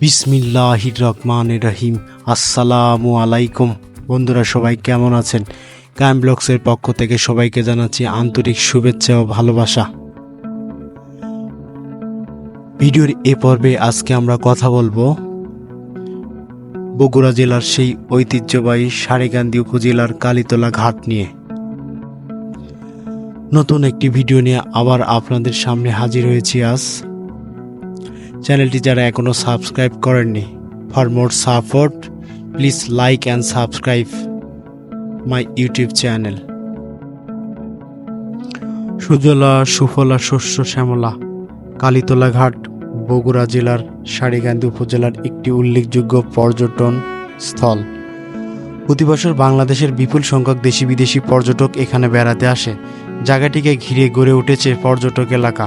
বিসমিল্লাহির রহমান রহিম। আসসালামু আলাইকুম। বন্ধুরা, সবাই কেমন আছেন? কায়েম ব্লগসের পক্ষ থেকে সবাইকে জানাচ্ছি আন্তরিক শুভেচ্ছা ও ভালোবাসা। ভিডিওর এ পর্বে আজকে আমরা কথা বলব বগুড়া জেলার সেই ঐতিহ্যবাহী সারেগান্ধী উপজেলার কালীতলা ঘাট নিয়ে। নতুন একটি ভিডিও নিয়ে আবার আপনাদের সামনে হাজির হয়েছি আজ। চ্যানেলটি যারা এখনও সাবস্ক্রাইব করেননি for more support please like and subscribe my YouTube channel সুজলা, সুফলা, শস্য, শ্যামলা, কালীতলা ঘাট, বগুড়া জেলার সারিগান্ধী উপজেলার একটি উল্লেখযোগ্য পর্যটন স্থল। প্রতি বছর বাংলাদেশের বিপুল সংখ্যক দেশি বিদেশি পর্যটক এখানে বেড়াতে আসে। জায়গাটিকে ঘিরে গড়ে উঠেছে পর্যটক এলাকা।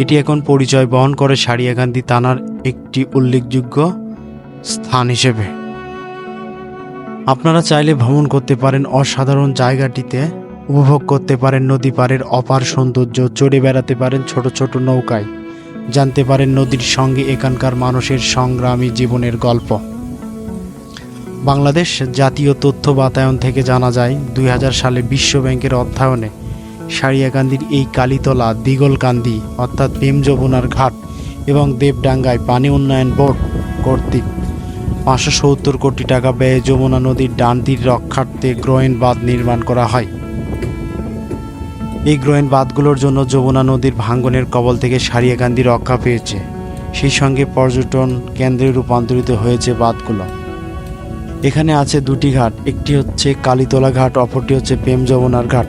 এটি এখন পরিচয় বহন করে সারিয়াকান্দি থানার একটি উল্লেখযোগ্য স্থান হিসেবে। আপনারা চাইলে ভ্রমণ করতে পারেন অসাধারণ জায়গাটিতে, উপভোগ করতে পারেন নদী পাড়ের অপার সৌন্দর্য, চড়ে বেড়াতে পারেন ছোট ছোট নৌকায়, জানতে পারেন নদীর সঙ্গে এখানকার মানুষের সংগ্রামী জীবনের গল্প। বাংলাদেশ জাতীয় তথ্য বাতায়ন থেকে জানা যায়, দুই হাজার সালে বিশ্ব ব্যাংকের অর্থায়নে সারিয়াকান্দির এই কালীতলা দিগলকান্দি অর্থাৎ প্রেম যমুনার ঘাট এবং দেবডাঙ্গায় পানি উন্নয়ন বোর্ড কর্তৃক পাঁচশো সত্তর কোটি টাকা ব্যয়ে যমুনা নদীর ডান রক্ষার্থে গ্রোয়েন বাঁধ নির্মাণ করা হয়। এই গ্রোয়েন বাঁধগুলোর জন্য যমুনা নদীর ভাঙ্গনের কবল থেকে সারিয়াকান্দি রক্ষা পেয়েছে। সেই সঙ্গে পর্যটন কেন্দ্রে রূপান্তরিত হয়েছে বাঁধগুলো। এখানে আছে দুটি ঘাট, একটি হচ্ছে কালীতলা ঘাট, অপরটি হচ্ছে প্রেম যমুনার ঘাট।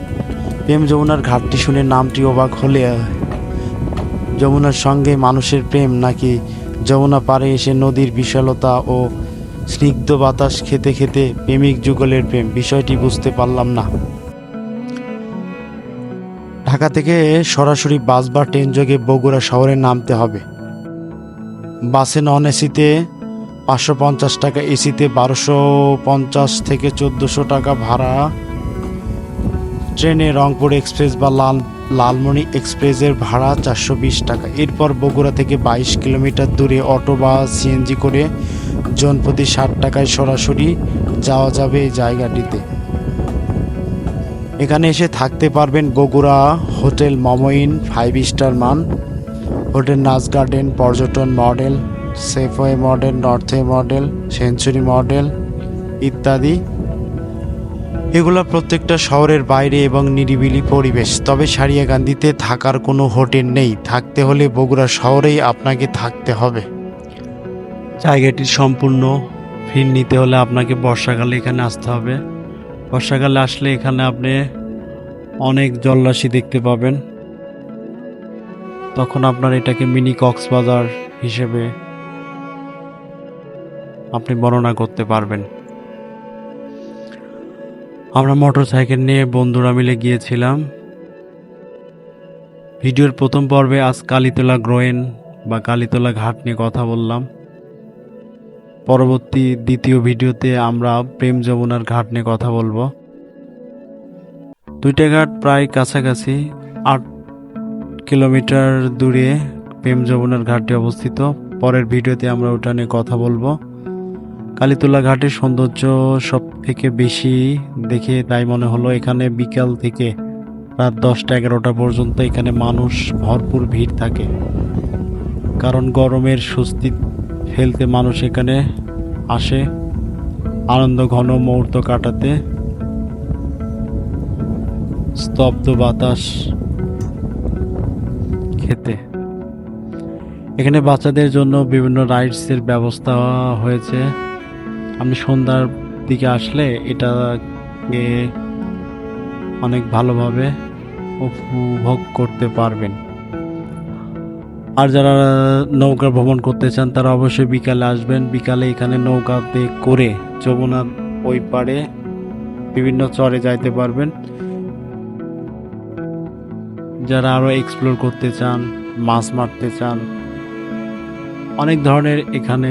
প্রেম যমুনার ঘাটটি শুনে নামটি অবাক হলে যমুনার সঙ্গে মানুষের প্রেম নাকি যমুনা পাড়ে এসে নদীর বিশালতা ও স্নিগ্ধ বাতাস খেতে খেতে প্রেমিক যুগলের প্রেম? বিষয়টি বুঝতে পারলাম না। ঢাকা থেকে সরাসরি বাস বা ট্রেন যোগে বগুড়া শহরে নামতে হবে। বাসে নন এসিতে পাঁচশো পঞ্চাশ টাকা, এসিতে বারোশো পঞ্চাশ থেকে চোদ্দোশো টাকা ভাড়া। ট্রেনে রংপুর এক্সপ্রেস বা লাল লালমণি এক্সপ্রেসের ভাড়া চারশো বিশ টাকা। এরপর বগুড়া থেকে বাইশ কিলোমিটার দূরে অটো বা সিএনজি করে জনপ্রতি ষাট টাকায় সরাসরি যাওয়া যাবে এই জায়গাটিতে। এখানে এসে থাকতে পারবেন Bogura hotel Momin five star মান, হোটেল নাচ গার্ডেন, পর্যটন model, Safeway model, Northway model, century model ইত্যাদি। এগুলো প্রত্যেকটা শহরের বাইরে এবং নিরিবিলি পরিবেশ। তবে সারিয়াকান্দিতে থাকার কোনো হোটেল নেই। থাকতে হলে বগুড়া শহরেই আপনাকে থাকতে হবে। জায়গাটি সম্পূর্ণ ফির নিতে হলে আপনাকে বর্ষাকালে এখানে আসতে হবে। বর্ষাকালে আসলে এখানে আপনি অনেক জলরাশি দেখতে পাবেন। তখন আপনার এটাকে মিনি কক্সবাজার হিসেবে আপনি বর্ণনা করতে পারবেন। আমরা মোটর সাইকেল নিয়ে বন্ধুরা মিলে গিয়েছিলাম। ভিডিওর প্রথম পর্বে আজ কালীতলা গ্রোয়েন বা কালীতলা ঘাট নিয়ে কথা বললাম। পরবর্তী দ্বিতীয় ভিডিওতে আমরা প্রেম যমুনার ঘাট নিয়ে কথা বলব। দুইটা ঘাট প্রায় কাছাকাছি, আট কিলোমিটার দূরে প্রেম যমুনার ঘাটটি অবস্থিত। পরের ভিডিওতে আমরা ওটা নিয়ে কথা বলব। কালীতলা ঘাটের সৌন্দর্য সব থেকে বেশি দেখে তাই মনে হলো এখানে বিকাল থেকে রাত দশটা এগারোটা পর্যন্ত এখানে মানুষ ভরপুর ভিড় থাকে। কারণ গরমের স্বস্তি ফেলতে মানুষ এখানে আসে, আনন্দ ঘন মুহূর্ত কাটাতে। স্তব্ধ বাতাস খেতে। এখানে বাচ্চাদের জন্য বিভিন্ন রাইডসের ব্যবস্থা হয়েছে। আপনি সন্ধ্যার দিকে আসলে এটাকে অনেক ভালোভাবে উপভোগ করতে পারবেন। আর যারা নৌকা ভ্রমণ করতে চান, তারা অবশ্যই বিকালে আসবেন। বিকালে এখানে নৌকাতে করে যমুনার ওই পারে বিভিন্ন চরে যাইতে পারবেন। যারা আরও এক্সপ্লোর করতে চান, মাছ মারতে চান, অনেক ধরনের এখানে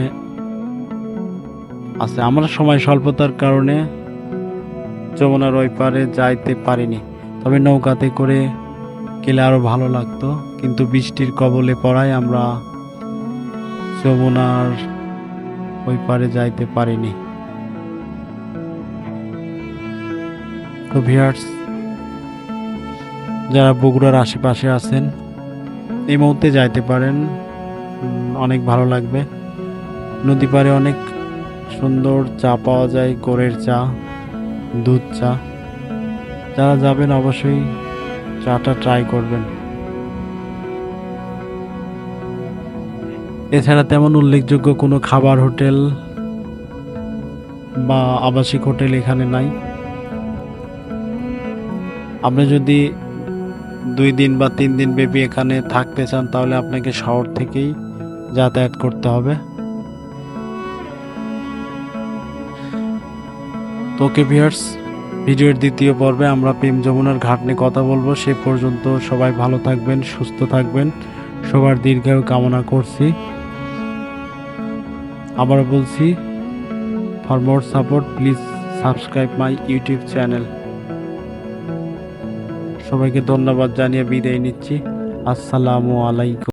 আছে। আমরা সময় স্বল্পতার কারণে যমুনার ওই পারে যাইতে পারিনি। তবে নৌকাতে করে গেলে আরও ভালো লাগতো। কিন্তু বৃষ্টির কবলে পড়ায় আমরা যমুনার ওই পারে যাইতে পারিনি। তো ভিয়ার্স যারা বগুড়ার আশেপাশে আছেন, এই মুহূর্তে যাইতে পারেন। অনেক ভালো লাগবে। নদী পারে অনেক সুন্দর চা পাওয়া যায়, গোড়ের চা, দুধ চা। যারা যাবেন অবশ্যই চাটা ট্রাই করবেন। এছাড়া তেমন উল্লেখযোগ্য কোনো খাবার, হোটেল বা আবাসিক হোটেল এখানে নাই। আপনি যদি দুই দিন বা তিন দিন ব্যাপী এখানে থাকতে চান, তাহলে আপনাকে শহর থেকেই যাতায়াত করতে হবে। তো ওকে ভিউয়ার্স, ভিডিওর দ্বিতীয় পর্বে আমরা প্রেম যমুনার ঘাট নিয়ে কথা বলব। সে পর্যন্ত সবাই ভালো থাকবেন, সুস্থ থাকবেন। সবার দীর্ঘায়ু কামনা করছি। আবার বলছি for more support please subscribe my YouTube channel সবাইকে ধন্যবাদ জানিয়ে বিদায় নিচ্ছি। আসসালামু আলাইকুম।